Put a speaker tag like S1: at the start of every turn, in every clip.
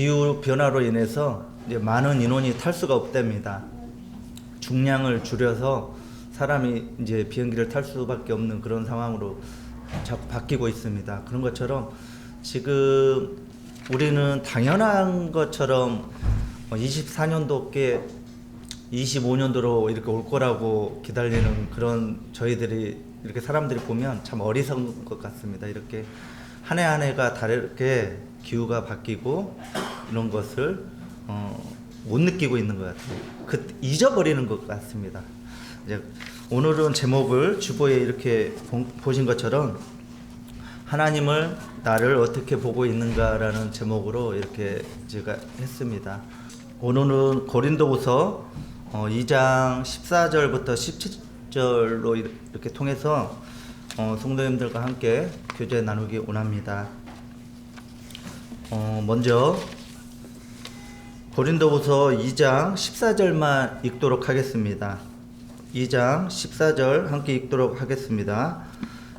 S1: 기후 변화로 인해서 많은 인원이 탈 수가 없답니다. 중량을 줄여서 사람이 이제 비행기를 탈 수밖에 없는 그런 상황으로 자꾸 바뀌고 있습니다. 그런 것처럼 지금 우리는 당연한 것처럼 24년도께 25년도로 이렇게 올 거라고 기다리는 그런 저희들이 이렇게 사람들이 보면 참 어리석은 것 같습니다. 이렇게 한 해 한 해가 다르게 기후가 바뀌고 이런 것을 어, 못 느끼고 있는 것 같아요. 그 잊어버리는 것 같습니다. 이제 오늘은 제목을 주보에 이렇게 보- 보신 것처럼 하나님을 나를 어떻게 보고 있는가라는 제목으로 이렇게 제가 했습니다. 오늘은 고린도후서 어, 2장 14절부터 17절로 이렇게 통해서 어, 성도님들과 함께 교제 나누기 원합니다. 어, 먼저 고린도후서 2장 14절만 읽도록 하겠습니다. 2장 14절 함께 읽도록 하겠습니다.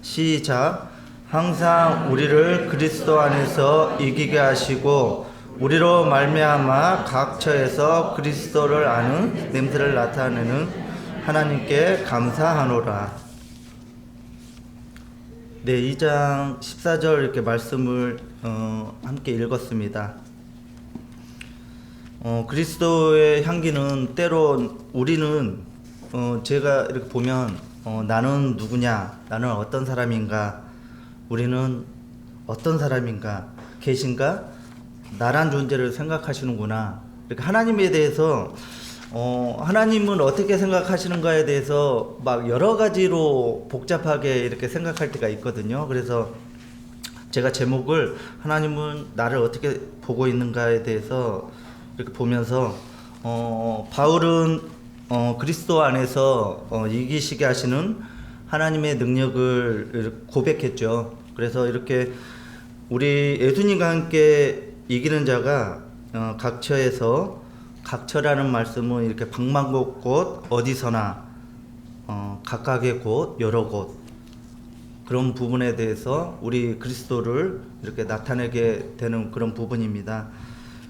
S1: 시작. 항상 우리를 그리스도 안에서 이기게 하시고 우리로 말미암아 각 처에서 그리스도를 아는 냄새를 나타내는 하나님께 감사하노라. 네, 2장 14절 이렇게 말씀을 어, 함께 읽었습니다. 어, 그리스도의 향기는 때론 우리는 어, 제가 이렇게 보면 어, 나는 누구냐, 나는 어떤 사람인가, 우리는 어떤 사람인가, 계신가, 나란 존재를 생각하시는구나. 이렇게 하나님에 대해서 어, 하나님은 어떻게 생각하시는가에 대해서 막 여러 가지로 복잡하게 이렇게 생각할 때가 있거든요. 그래서 제가 제목을 하나님은 나를 어떻게 보고 있는가에 대해서 이렇게 보면서 어, 바울은 어, 그리스도 안에서 어, 이기시게 하시는 하나님의 능력을 고백했죠. 그래서 이렇게 우리 예수님과 함께 이기는 자가 어, 각처에서 각처라는 말씀은 이렇게 방방곡 곳 어디서나 어, 각각의 곳 여러 곳 그런 부분에 대해서 우리 그리스도를 이렇게 나타내게 되는 그런 부분입니다.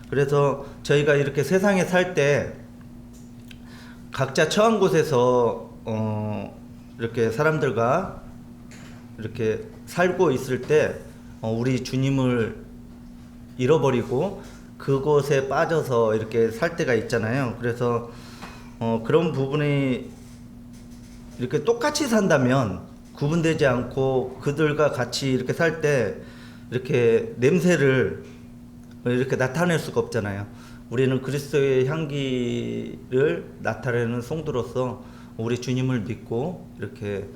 S1: 그래서 저희가 이렇게 세상에 살 때 각자 처한 곳에서 어, 이렇게 사람들과 이렇게 살고 있을 때 어, 우리 주님을 잃어버리고 그곳에 빠져서 이렇게 살 때가 있잖아요. 그래서 어, 그런 부분이 이렇게 똑같이 산다면 구분되지 않고 그들과 같이 이렇게 살 때 이렇게 냄새를 이렇게 나타낼 수가 없잖아요. 우리는 그리스도의 향기를 나타내는 성도로서 우리 주님을 믿고 이렇게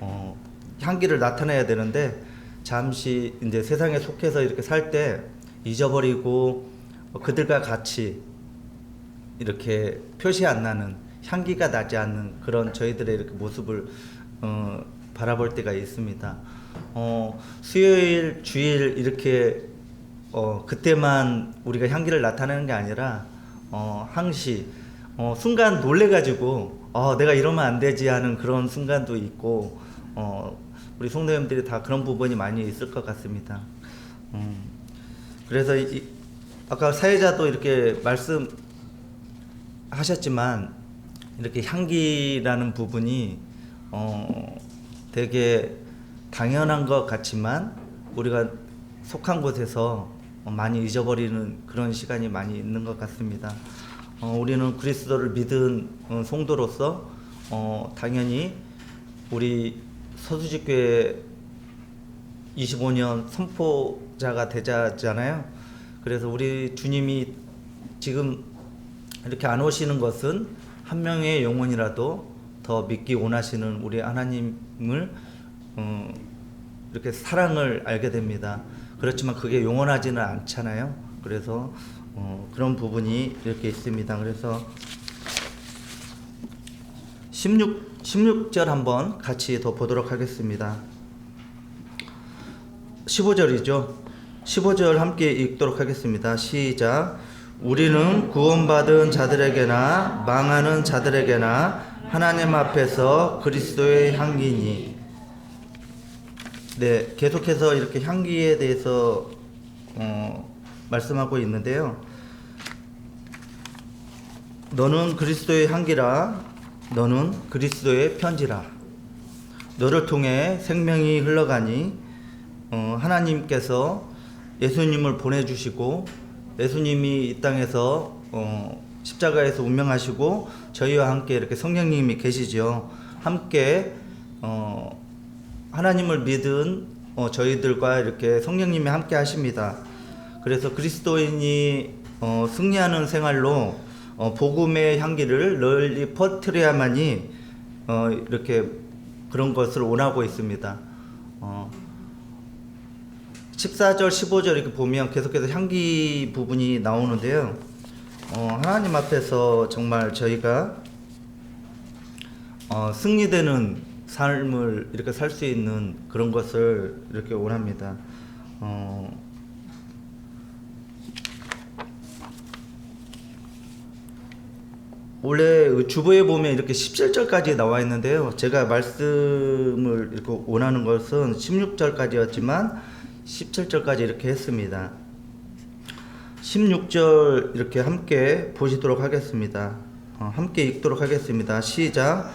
S1: 어, 향기를 나타내야 되는데 잠시 이제 세상에 속해서 이렇게 살 때 잊어버리고 그들과 같이 이렇게 표시 안 나는 향기가 나지 않는 그런 저희들의 이렇게 모습을 어, 바라볼 때가 있습니다. 어, 수요일 주일 이렇게 어, 그때만 우리가 향기를 나타내는 게 아니라 어, 항시 어, 순간 놀래가지고 어, 내가 이러면 안 되지 하는 그런 순간도 있고 어, 우리 성도님들이 다 그런 부분이 많이 있을 것 같습니다. 음, 그래서 이, 아까 사회자도 이렇게 말씀하셨지만 이렇게 향기라는 부분이 어, 되게 당연한 것 같지만 우리가 속한 곳에서 많이 잊어버리는 그런 시간이 많이 있는 것 같습니다. 어, 우리는 그리스도를 믿은 어, 성도로서 어, 당연히 우리 서수직교회 25년 선포자가 되자잖아요. 그래서 우리 주님이 지금 이렇게 안 오시는 것은 한 명의 영혼이라도 더 믿기 원하시는 우리 하나님을 어, 이렇게 사랑을 알게 됩니다. 그렇지만 그게 영원하지는 않잖아요. 그래서 어, 그런 부분이 이렇게 있습니다. 그래서 16 16절 한번 같이 더 보도록 하겠습니다. 15절이죠. 15절 함께 읽도록 하겠습니다. 시작. 우리는 구원받은 자들에게나 망하는 자들에게나 하나님 앞에서 그리스도의 향기니. 네, 계속해서 이렇게 향기에 대해서 어, 말씀하고 있는데요. 너는 그리스도의 향기라 너는 그리스도의 편지라 너를 통해 생명이 흘러가니 어, 하나님께서 예수님을 보내주시고 예수님이 이 땅에서 어, 십자가에서 운명하시고 저희와 함께 이렇게 성령님이 계시죠. 함께 어, 하나님을 믿은 어, 저희들과 이렇게 성령님이 함께 하십니다. 그래서 그리스도인이 어, 승리하는 생활로 어, 복음의 향기를 널리 퍼뜨려야만이 어, 이렇게 그런 것을 원하고 있습니다. 어, 14절, 15절 이렇게 보면 계속해서 향기 부분이 나오는데요. 어, 하나님 앞에서 정말 저희가 어, 승리되는 삶을 이렇게 살 수 있는 그런 것을 이렇게 원합니다. 어, 원래 그 주보에 보면 이렇게 17절까지 나와 있는데요. 제가 말씀을 이렇게 원하는 것은 16절까지였지만 17절까지 이렇게 했습니다. 16절 이렇게 함께 보시도록 하겠습니다. 어, 함께 읽도록 하겠습니다. 시작.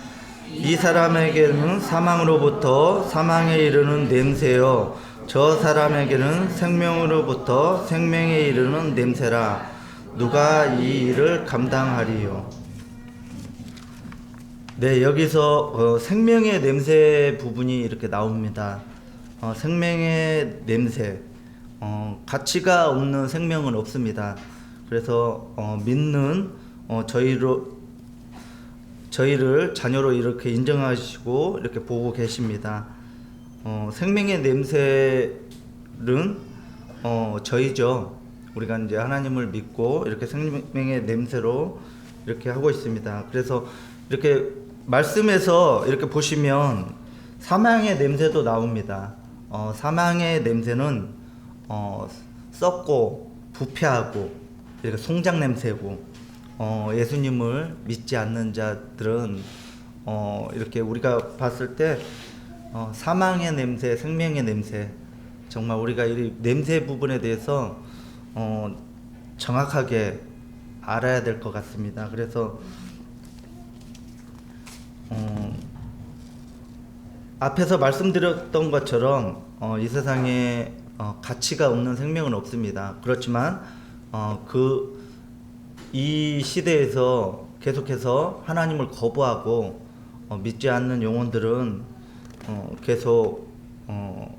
S1: 이 사람에게는 사망으로부터 사망에 이르는 냄새요. 저 사람에게는 생명으로부터 생명에 이르는 냄새라. 누가 이 일을 감당하리요? 네, 여기서 어, 생명의 냄새 부분이 이렇게 나옵니다. 어, 생명의 냄새, 어, 가치가 없는 생명은 없습니다. 그래서 어, 믿는 어, 저희로 저희를 자녀로 이렇게 인정하시고 이렇게 보고 계십니다. 어, 생명의 냄새는 어, 저희죠. 우리가 이제 하나님을 믿고 이렇게 생명의 냄새로 이렇게 하고 있습니다. 그래서 이렇게 말씀에서 이렇게 보시면 사망의 냄새도 나옵니다. 어, 사망의 냄새는 어, 썩고 부패하고 이렇게 송장 냄새고 어, 예수님을 믿지 않는 자들은 어, 이렇게 우리가 봤을 때 어, 사망의 냄새, 생명의 냄새 정말 우리가 이 냄새 부분에 대해서 어, 정확하게 알아야 될 것 같습니다. 그래서 어, 앞에서 말씀드렸던 것처럼 어, 이 세상에 어, 가치가 없는 생명은 없습니다. 그렇지만 어, 그 이 시대에서 계속해서 하나님을 거부하고 어, 믿지 않는 영혼들은 어, 계속 어,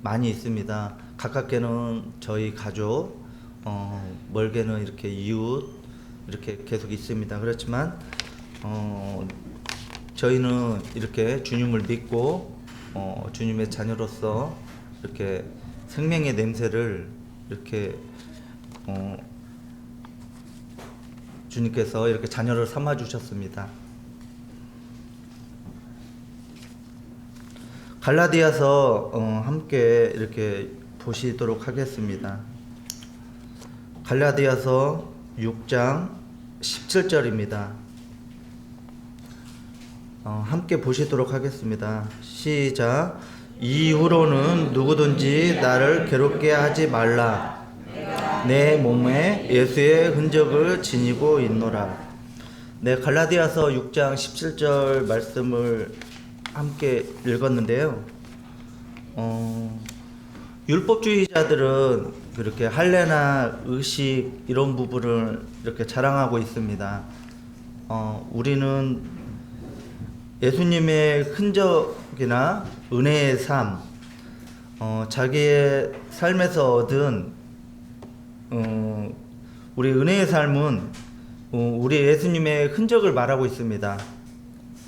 S1: 많이 있습니다. 가깝게는 저희 가족, 어, 멀게는 이렇게 이웃 이렇게 계속 있습니다. 그렇지만 어, 저희는 이렇게 주님을 믿고 어, 주님의 자녀로서 이렇게 생명의 냄새를 이렇게 어, 주님께서 이렇게 자녀를 삼아 주셨습니다. 갈라디아서 어, 함께 이렇게 보시도록 하겠습니다. 갈라디아서 6장 17절입니다. 어, 함께 보시도록 하겠습니다. 시작. 이후로는 누구든지 나를 괴롭게 하지 말라. 내 몸에 예수의 흔적을 지니고 있노라. 네, 갈라디아서 6장 17절 말씀을 함께 읽었는데요. 어, 율법주의자들은 그렇게 할례나 의식 이런 부분을 이렇게 자랑하고 있습니다. 어, 우리는 예수님의 흔적이나 은혜의 삶, 어, 자기의 삶에서 얻은 어, 우리 은혜의 삶은 어, 우리 예수님의 흔적을 말하고 있습니다.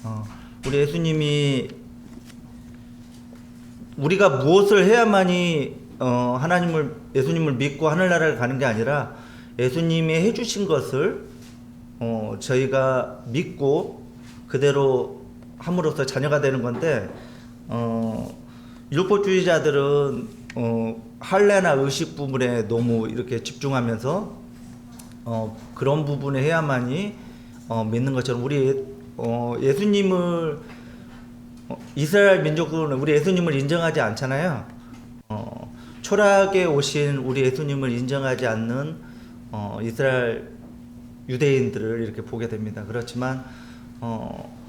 S1: 어, 우리 예수님이 우리가 무엇을 해야만이 어, 하나님을 예수님을 믿고 하늘나라를 가는 게 아니라 예수님이 해주신 것을 어, 저희가 믿고 그대로 함으로써 자녀가 되는 건데 어, 율법주의자들은 어, 할례나 의식 부분에 너무 이렇게 집중하면서 어, 그런 부분에 해야만이 어, 믿는 것처럼 우리 어, 예수님을 어, 이스라엘 민족은 우리 예수님을 인정하지 않잖아요. 어, 초락에 오신 우리 예수님을 인정하지 않는 어, 이스라엘 유대인들을 이렇게 보게 됩니다. 그렇지만 어,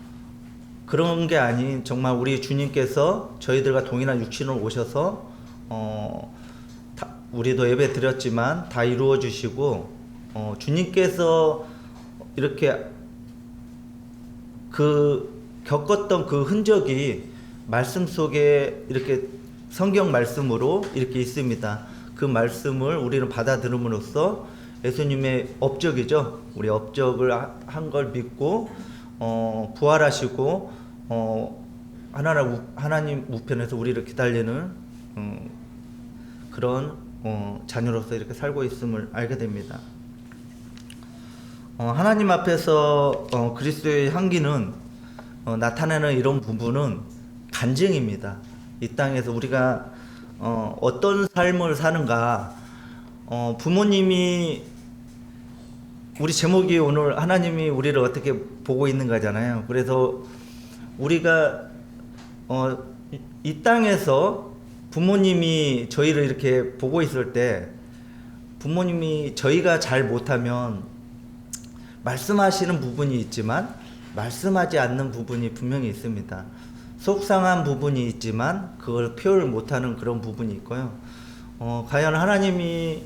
S1: 그런 게 아닌 정말 우리 주님께서 저희들과 동일한 육신으로 오셔서 어, 다, 우리도 예배 드렸지만 다 이루어 주시고 어, 주님께서 이렇게 그 겪었던 그 흔적이 말씀 속에 이렇게 성경 말씀으로 이렇게 있습니다. 그 말씀을 우리는 받아들임으로써 예수님의 업적이죠. 우리 업적을 한 걸 믿고 어, 부활하시고 어, 하나님 우- 하나님 우편에서 우리를 기다리는 어, 그런 어, 자녀로서 이렇게 살고 있음을 알게 됩니다. 어, 하나님 앞에서 어, 그리스도의 향기는 어, 나타내는 이런 부분은 간증입니다. 이 땅에서 우리가 어, 어떤 삶을 사는가 어, 부모님이 우리 제목이 오늘 하나님이 우리를 어떻게 보고 있는 거잖아요. 그래서 우리가 어, 이- 이 땅에서 부모님이 저희를 이렇게 보고 있을 때 부모님이 저희가 잘 못하면 말씀하시는 부분이 있지만 말씀하지 않는 부분이 분명히 있습니다. 속상한 부분이 있지만 그걸 표현을 못하는 그런 부분이 있고요. 어, 과연 하나님이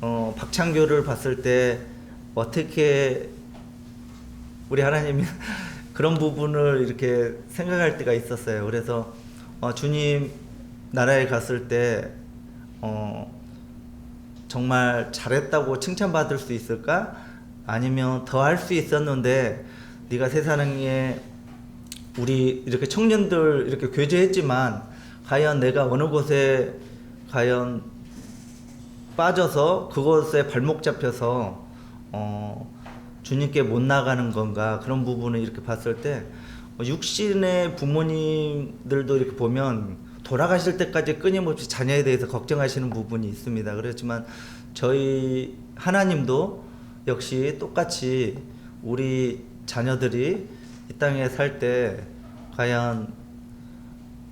S1: 어, 박창교를 봤을 때 어떻게 우리 하나님이 그런 부분을 이렇게 생각할 때가 있었어요. 그래서 어, 주님 나라에 갔을 때 어, 정말 잘했다고 칭찬받을 수 있을까? 아니면 더 할 수 있었는데 네가 세상에 우리 이렇게 청년들 이렇게 교제했지만 과연 내가 어느 곳에 과연 빠져서 그곳에 발목 잡혀서 어, 주님께 못 나가는 건가 그런 부분을 이렇게 봤을 때 어, 육신의 부모님들도 이렇게 보면 돌아가실 때까지 끊임없이 자녀에 대해서 걱정하시는 부분이 있습니다. 그렇지만 저희 하나님도 역시 똑같이 우리 자녀들이 이 땅에 살 때 과연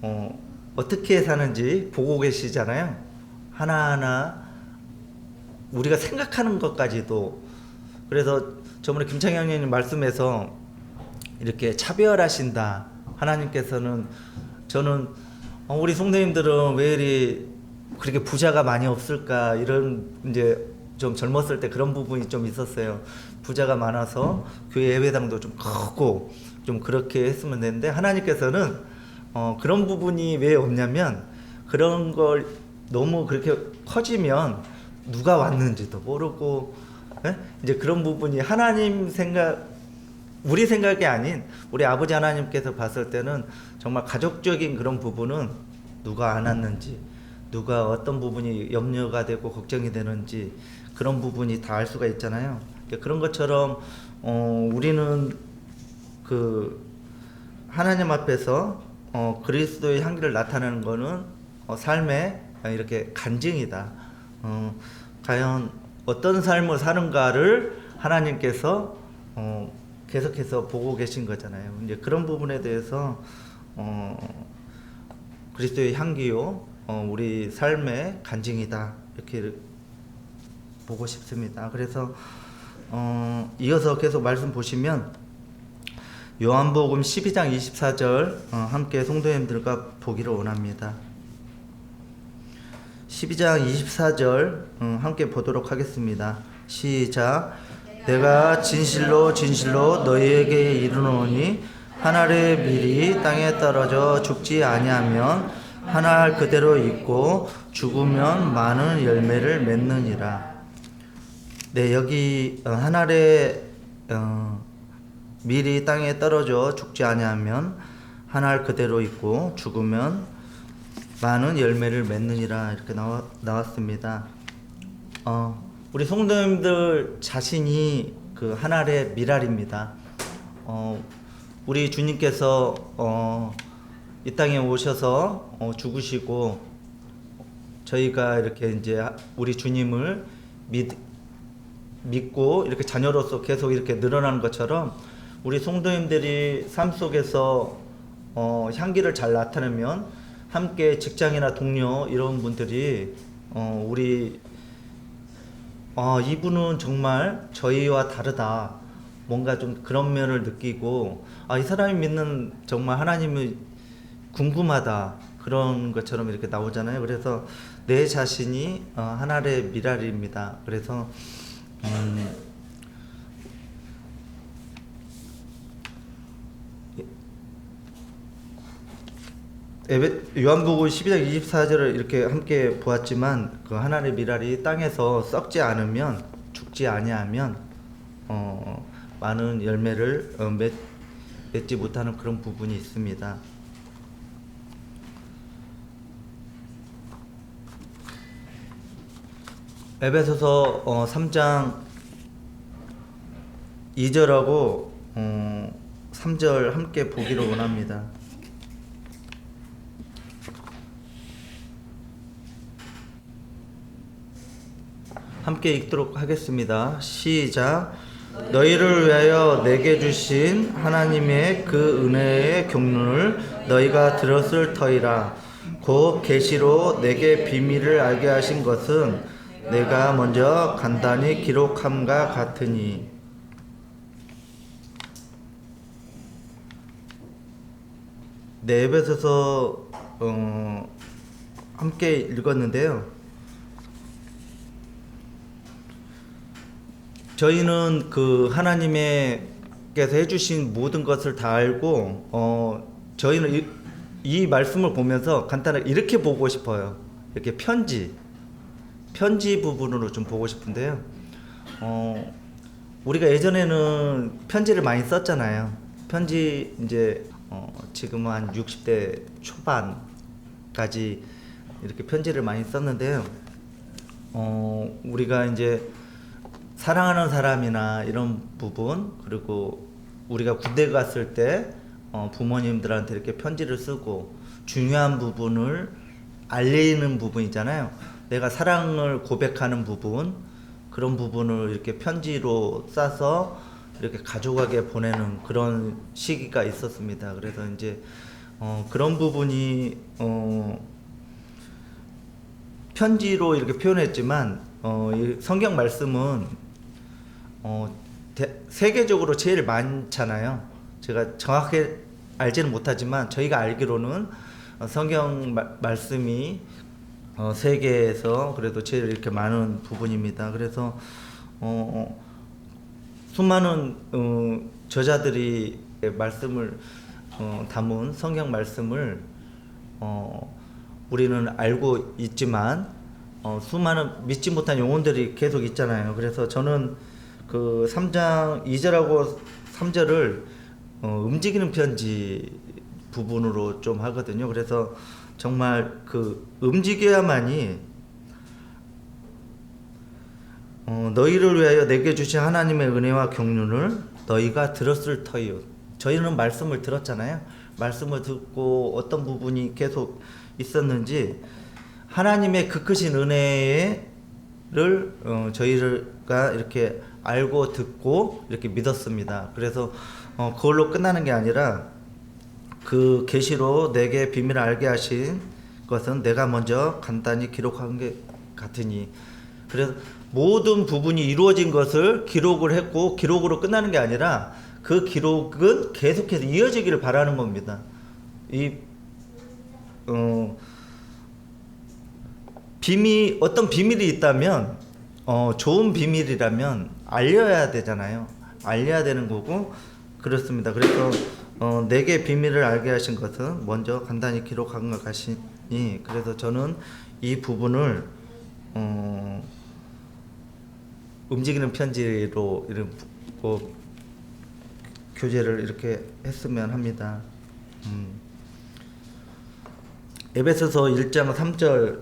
S1: 어, 어떻게 사는지 보고 계시잖아요. 하나하나 우리가 생각하는 것까지도 그래서 저번에 김창현님 말씀에서 이렇게 차별하신다. 하나님께서는 저는 어, 우리 성도님들은 왜 이리 그렇게 부자가 많이 없을까? 이런 이제 좀 젊었을 때 그런 부분이 좀 있었어요. 부자가 많아서 교회 예배당도 좀 크고 좀 그렇게 했으면 되는데 하나님께서는 어, 그런 부분이 왜 없냐면 그런 걸 너무 그렇게 커지면 누가 왔는지도 모르고 예? 이제 그런 부분이 하나님 생각 우리 생각이 아닌 우리 아버지 하나님께서 봤을 때는 정말 가족적인 그런 부분은 누가 안 왔는지 누가 어떤 부분이 염려가 되고 걱정이 되는지 그런 부분이 다 알 수가 있잖아요. 그러니까 그런 것처럼 어, 우리는 그 하나님 앞에서 어, 그리스도의 향기를 나타내는 거는 어, 삶의 이렇게 간증이다. 어, 과연 어떤 삶을 사는가를 하나님께서 어, 계속해서 보고 계신 거잖아요. 이제 그런 부분에 대해서 어, 그리스도의 향기요, 어, 우리 삶의 간증이다 이렇게 보고 싶습니다. 그래서 어, 이어서 계속 말씀 보시면 요한복음 12장 24절 어, 함께 성도님들과 보기를 원합니다. 12장 24절 어, 함께 보도록 하겠습니다. 시작. 내가 진실로 진실로 너희에게 이르노니 한 알의 밀이 땅에 떨어져 죽지 아니하면 한 알 그대로 있고 죽으면 많은 열매를 맺느니라. 네 여기 어, 한 알의 어, 밀이 땅에 떨어져 죽지 아니하면 한 알 그대로 있고 죽으면 많은 열매를 맺느니라 이렇게 나와, 나왔습니다. 어, 우리 성도님들 자신이 그 하나의 미랄입니다. 어, 우리 주님께서 어, 이 땅에 오셔서 어, 죽으시고 저희가 이렇게 이제 우리 주님을 믿, 믿고 이렇게 자녀로서 계속 이렇게 늘어나는 것처럼 우리 성도님들이 삶 속에서 어, 향기를 잘 나타내면 함께 직장이나 동료 이런 분들이 어, 우리 아, 이분은 정말 저희와 다르다. 뭔가 좀 그런 면을 느끼고 아, 이 사람이 믿는 정말 하나님이 궁금하다. 그런 것처럼 이렇게 나오잖아요. 그래서 내 자신이 어, 하나의 미랄입니다. 그래서 음, 에베- 요한복음 12장 24절을 이렇게 함께 보았지만 그 하나님의 미랄이 땅에서 썩지 않으면 죽지 아니하면 어, 많은 열매를 어, 맺, 맺지 못하는 그런 부분이 있습니다. 에베소서 어, 3장 2절하고 어, 3절 함께 보기를 원합니다. 함께 읽도록 하겠습니다. 시작. 너희를 위하여 내게 주신 하나님의 그 은혜의 경륜을 너희가 들었을 터이라. 곧 계시로 내게 비밀을 알게 하신 것은 내가 먼저 간단히 기록함과 같으니. 네, 에베소서 어, 함께 읽었는데요. 저희는 그 하나님께서 해주신 모든 것을 다 알고 어 저희는 이, 이 말씀을 보면서 간단하게 이렇게 보고 싶어요. 이렇게 편지 편지 부분으로 좀 보고 싶은데요. 어 우리가 예전에는 편지를 많이 썼잖아요. 편지 이제 어 지금은 한 60대 초반까지 이렇게 편지를 많이 썼는데요. 어 우리가 이제 사랑하는 사람이나 이런 부분 그리고 우리가 군대 갔을 때 어, 부모님들한테 이렇게 편지를 쓰고 중요한 부분을 알리는 부분이잖아요. 내가 사랑을 고백하는 부분 그런 부분을 이렇게 편지로 싸서 이렇게 가족에게 보내는 그런 시기가 있었습니다. 그래서 이제 어, 그런 부분이 어, 편지로 이렇게 표현했지만 어, 이 성경 말씀은 어, 대- 세계적으로 제일 많잖아요. 제가 정확히 알지는 못하지만 저희가 알기로는 어, 성경 마- 말씀이 어, 세계에서 그래도 제일 이렇게 많은 부분입니다. 그래서 어, 수많은 어, 저자들이 말씀을 어, 담은 성경 말씀을 어, 우리는 알고 있지만 어, 수많은 믿지 못한 영혼들이 계속 있잖아요. 그래서 저는 그 3장 2절하고 3절을 어, 움직이는 편지 부분으로 좀 하거든요. 그래서 정말 그 움직여야만이 어, 너희를 위하여 내게 주신 하나님의 은혜와 경륜을 너희가 들었을 터이요. 저희는 말씀을 들었잖아요. 말씀을 듣고 어떤 부분이 계속 있었는지 하나님의 그 크신 은혜를 어, 저희가 이렇게 알고 듣고 이렇게 믿었습니다. 그래서 어, 그걸로 끝나는 게 아니라 그 계시로 내게 비밀을 알게 하신 것은 내가 먼저 간단히 기록한 게 같으니 그래서 모든 부분이 이루어진 것을 기록을 했고 기록으로 끝나는 게 아니라 그 기록은 계속해서 이어지기를 바라는 겁니다. 이 어, 비밀 어떤 비밀이 있다면 어, 좋은 비밀이라면 알려야 되잖아요. 알려야 되는 거고 그렇습니다. 그래서 어, 내게 비밀을 알게 하신 것은 먼저 간단히 기록한 것 같으니 그래서 저는 이 부분을 어, 움직이는 편지로 이런 부- 뭐, 교재를 이렇게 했으면 합니다. 음. 에베소서 1장 3절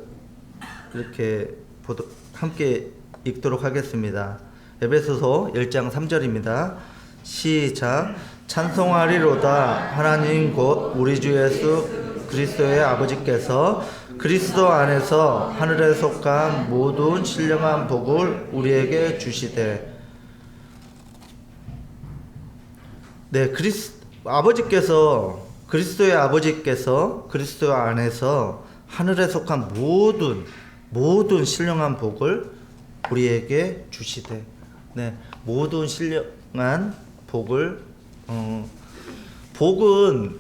S1: 이렇게 보도, 함께 읽도록 하겠습니다. 에베소서 1장 3절입니다. 시작. 찬송하리로다 하나님 곧 우리 주 예수 그리스도의 아버지께서 그리스도 안에서 하늘에 속한 모든 신령한 복을 우리에게 주시되 네, 그리스 아버지께서 그리스도의 아버지께서 그리스도 안에서 하늘에 속한 모든 모든 신령한 복을 우리에게 주시되 네 모든 신령한 복을 어 복은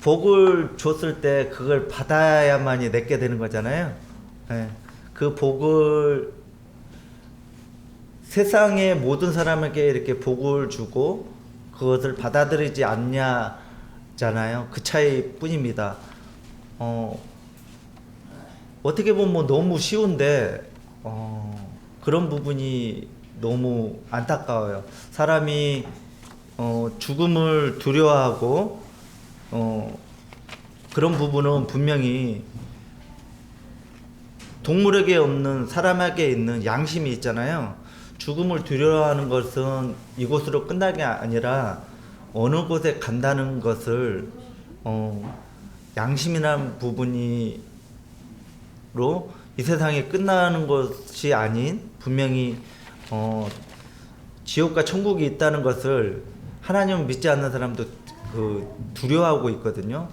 S1: 복을 줬을 때 그걸 받아야만이 내게 되는 거잖아요. 네, 그 복을 세상의 모든 사람에게 이렇게 복을 주고 그것을 받아들이지 않냐잖아요. 그 차이뿐입니다. 어, 어떻게 보면 뭐 너무 쉬운데 어, 그런 부분이 너무 안타까워요. 사람이 어, 죽음을 두려워하고 어, 그런 부분은 분명히 동물에게 없는 사람에게 있는 양심이 있잖아요. 죽음을 두려워하는 것은 이곳으로 끝나는 게 아니라 어느 곳에 간다는 것을 어, 양심이라는 부분이로 이 세상에 끝나는 것이 아닌 분명히 어, 지옥과 천국이 있다는 것을 하나님을 믿지 않는 사람도 그 두려워하고 있거든요.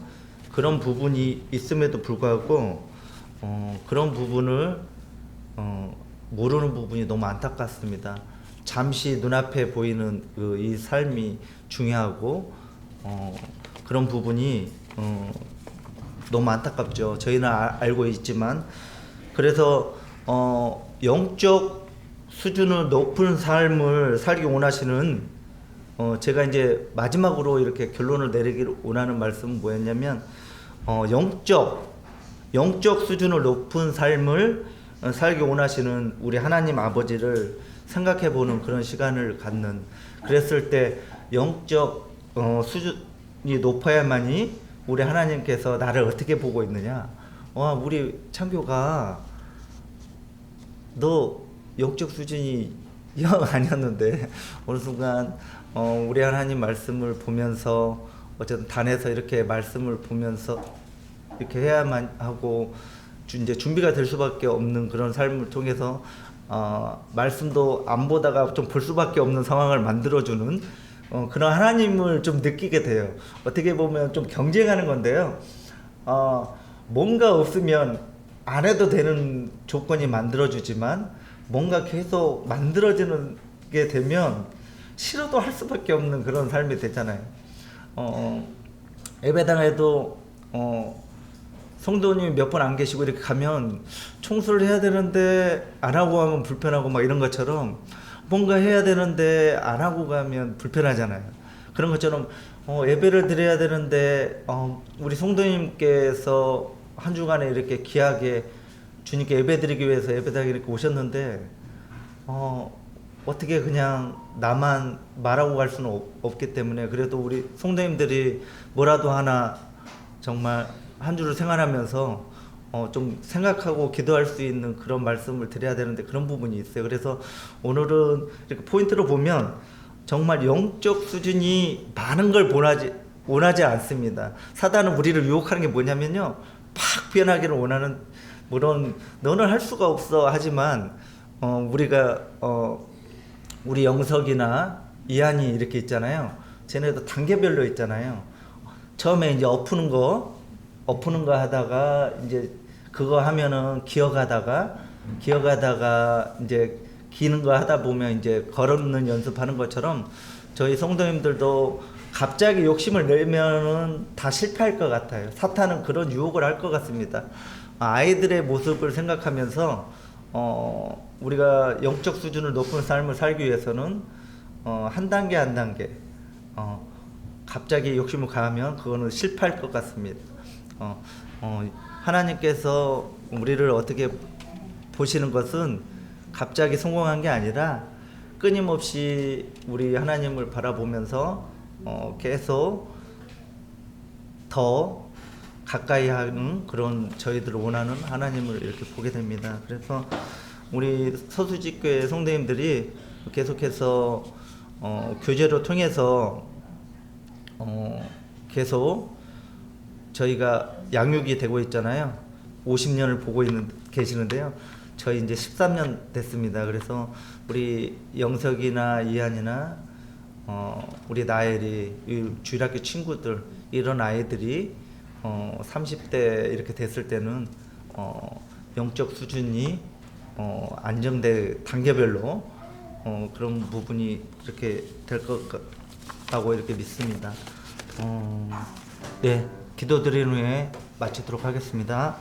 S1: 그런 부분이 있음에도 불구하고 어, 그런 부분을 어, 모르는 부분이 너무 안타깝습니다. 잠시 눈앞에 보이는 그 이 삶이 중요하고 어, 그런 부분이 어, 너무 안타깝죠. 저희는 아- 알고 있지만 그래서 어, 영적 수준을 높은 삶을 살기 원하시는 어, 제가 이제 마지막으로 이렇게 결론을 내리기를 원하는 말씀은 뭐였냐면 어, 영적 영적 수준을 높은 삶을 어, 살기 원하시는 우리 하나님 아버지를 생각해 보는 그런 시간을 갖는 그랬을 때 영적 어, 수준이 높아야만이 우리 하나님께서 나를 어떻게 보고 있느냐. 와 우리 창교가 너 영적 수준이 영 아니었는데 어느 순간 어, 우리 하나님 말씀을 보면서 어쨌든 단에서 이렇게 말씀을 보면서 이렇게 해야만 하고 주- 이제 준비가 될 수밖에 없는 그런 삶을 통해서 어, 말씀도 안 보다가 좀 볼 수밖에 없는 상황을 만들어주는 어, 그런 하나님을 좀 느끼게 돼요. 어떻게 보면 좀 경쟁하는 건데요. 어, 뭔가 없으면 안 해도 되는 조건이 만들어주지만 뭔가 계속 만들어지는 게 되면 싫어도 할 수밖에 없는 그런 삶이 되잖아요. 어, 예배당에도 어, 성도님이 몇번 안 계시고 이렇게 가면 청소를 해야 되는데 안 하고 가면 불편하고 막 이런 것처럼 뭔가 해야 되는데 안 하고 가면 불편하잖아요. 그런 것처럼 어, 예배를 드려야 되는데 어, 우리 성도님께서 한 주간에 이렇게 귀하게 주님께 예배 드리기 위해서 예배당에 이렇게 오셨는데 어, 어떻게 그냥 나만 말하고 갈 수는 없, 없기 때문에 그래도 우리 성도님들이 뭐라도 하나 정말 한 주를 생활하면서 어, 좀 생각하고 기도할 수 있는 그런 말씀을 드려야 되는데 그런 부분이 있어요. 그래서 오늘은 이렇게 포인트로 보면 정말 영적 수준이 많은 걸 원하지, 원하지 않습니다. 사단은 우리를 유혹하는 게 뭐냐면요. 팍 변하기를 원하는, 물론 너는 할 수가 없어 하지만 어, 우리가 어, 우리 영석이나 이한이 이렇게 있잖아요. 쟤네도 단계별로 있잖아요. 처음에 이제 엎는 거, 엎는 거 하다가 이제 그거 하면은 기어가다가 기어가다가 이제 기는 거 하다 보면 이제 걸었는 연습하는 것처럼 저희 성도님들도 갑자기 욕심을 내면은 다 실패할 것 같아요. 사탄은 그런 유혹을 할 것 같습니다. 아이들의 모습을 생각하면서 어, 우리가 영적 수준을 높은 삶을 살기 위해서는 어, 한 단계 한 단계 어, 갑자기 욕심을 가하면 그거는 실패할 것 같습니다. 어, 어, 하나님께서 우리를 어떻게 보시는 것은 갑자기 성공한 게 아니라 끊임없이 우리 하나님을 바라보면서 어, 계속 더 가까이 하는 그런 저희들을 원하는 하나님을 이렇게 보게 됩니다. 그래서 우리 서수직교회 성도님들이 계속해서 어, 교제를 통해서 어, 계속 저희가 양육이 되고 있잖아요. 50년을 보고 있는 계시는데요. 저희 이제 13년 됐습니다. 그래서 우리 영석이나 이한이나 어, 우리 나엘이 이 주일학교 친구들 이런 아이들이 어, 30대 이렇게 됐을 때는 어, 영적 수준이 어, 안정돼 단계별로 어, 그런 부분이 이렇게 될 것 같다고 이렇게 믿습니다. 어, 네, 기도드리는 후에 마치도록 하겠습니다.